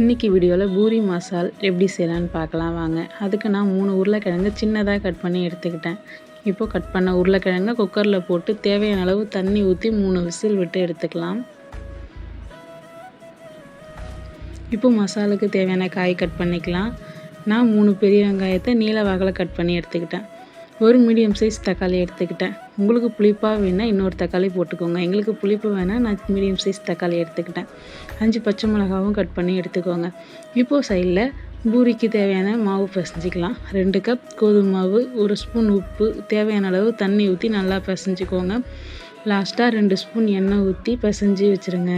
இன்றைக்கி வீடியோவில் பூரி மசால் எப்படி செய்யலான்னு பார்க்கலாம் வாங்க. அதுக்கு நான் மூணு உருளைக்கிழங்கு சின்னதாக கட் பண்ணி எடுத்துக்கிட்டேன். இப்போது கட் பண்ண உருளைக்கிழங்கை குக்கரில் போட்டு தேவையான அளவு தண்ணி ஊற்றி மூணு விசில் விட்டு எடுத்துக்கலாம். இப்போ மசாலுக்கு தேவையான காய் கட் பண்ணிக்கலாம். நான் மூணு பெரிய வெங்காயத்தை நீல வாகில் கட் பண்ணி எடுத்துக்கிட்டேன். ஒரு மீடியம் சைஸ் தக்காளி எடுத்துக்கிட்டேன். உங்களுக்கு புளிப்பாக வேணால் இன்னொரு தக்காளி போட்டுக்கோங்க. எங்களுக்கு புளிப்பு வேணால் நான் மீடியம் சைஸ் தக்காளி எடுத்துக்கிட்டேன். அஞ்சு பச்சை மிளகாவும் கட் பண்ணி எடுத்துக்கோங்க. இப்போது சைடில் பூரிக்கு தேவையான மாவு பிசைஞ்சிக்கலாம். ரெண்டு கப் கோதுமை மாவு ஒரு ஸ்பூன் உப்பு தேவையான அளவு தண்ணி ஊற்றி நல்லா பிசைஞ்சிக்கோங்க. லாஸ்ட்டாக ரெண்டு ஸ்பூன் எண்ணெய் ஊற்றி பிசைஞ்சு வச்சுருங்க.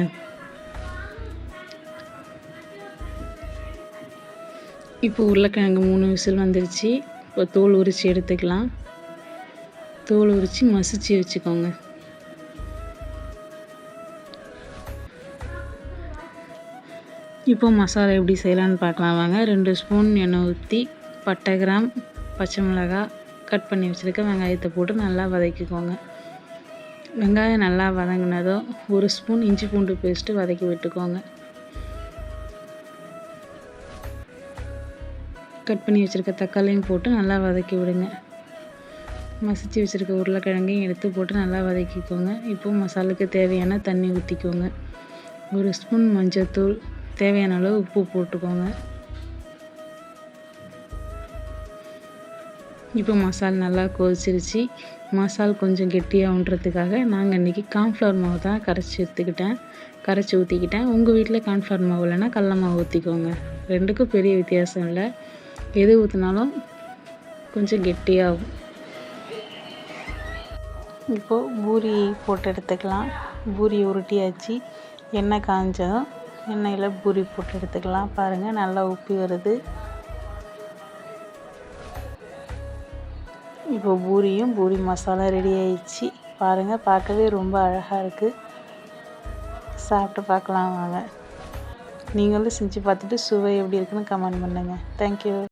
இப்போ உருளைக்கிழங்கு மூணு விசில் வந்துருச்சு. இப்போ தோல் உரித்து எடுத்துக்கலாம். தோல் உரித்து மசிச்சு வச்சுக்கோங்க. இப்போ மசாலா எப்படி செய்யலான்னு பார்க்கலாம். வாங்க ரெண்டு ஸ்பூன் எண்ணெய் ஊற்றி பட்டை கிராம் பச்சை மிளகாய் கட் பண்ணி வச்சுருக்க வெங்காயத்தை போட்டு நல்லா வதக்கிக்கோங்க. வெங்காயம் நல்லா வதங்கினதும் ஒரு ஸ்பூன் இஞ்சி பூண்டு பேஸ்ட்டு வதக்கி விட்டுக்கோங்க. கட் பண்ணி வச்சுருக்க தக்காளியும் போட்டு நல்லா வதக்கி விடுங்க. மசிச்சு வச்சுருக்க உருளைக்கிழங்கையும் எடுத்து போட்டு நல்லா வதக்கிக்கோங்க. இப்போ மசாலுக்கு தேவையான தண்ணி ஊற்றிக்கோங்க ஒரு ஸ்பூன் மஞ்சள்தூள் தேவையான அளவு உப்பு போட்டுக்கோங்க. இப்போ மசால் நல்லா கொதிச்சிருச்சு. மசால் கொஞ்சம் கெட்டியாகன்றதுக்காக நாங்கள் இன்றைக்கி கார்ன்ஃப்ளவர் மாவு தான் கரைச்சி எடுத்துக்கிட்டேன். கரைச்சி ஊற்றிக்கிட்டேன் உங்கள் வீட்டில் கார்ன்ஃப்ளவர் மாவு இல்லைன்னா கடல மாவு ஊற்றிக்கோங்க ரெண்டுக்கும் பெரிய வித்தியாசம் இல்லை. எது ஊற்றினாலும் கொஞ்சம் கெட்டியாகும். இப்போது பூரி போட்டு எடுத்துக்கலாம். பூரி உருட்டியாச்சு. எண்ணெய் காஞ்சதும் எண்ணெயில் பூரி போட்டு எடுத்துக்கலாம். பாருங்கள் நல்லா உப்பி வருது. இப்போ பூரியும் பூரி மசாலா ரெடி ஆயிடுச்சு. பாருங்கள் பார்க்கவே ரொம்ப அழகாக இருக்குது சாப்பிட்டு பார்க்கலாம் வாங்க. நீங்களும் செஞ்சு பார்த்துட்டு சுவை எப்படி இருக்குன்னு கமெண்ட் பண்ணுங்கள் தேங்க்யூ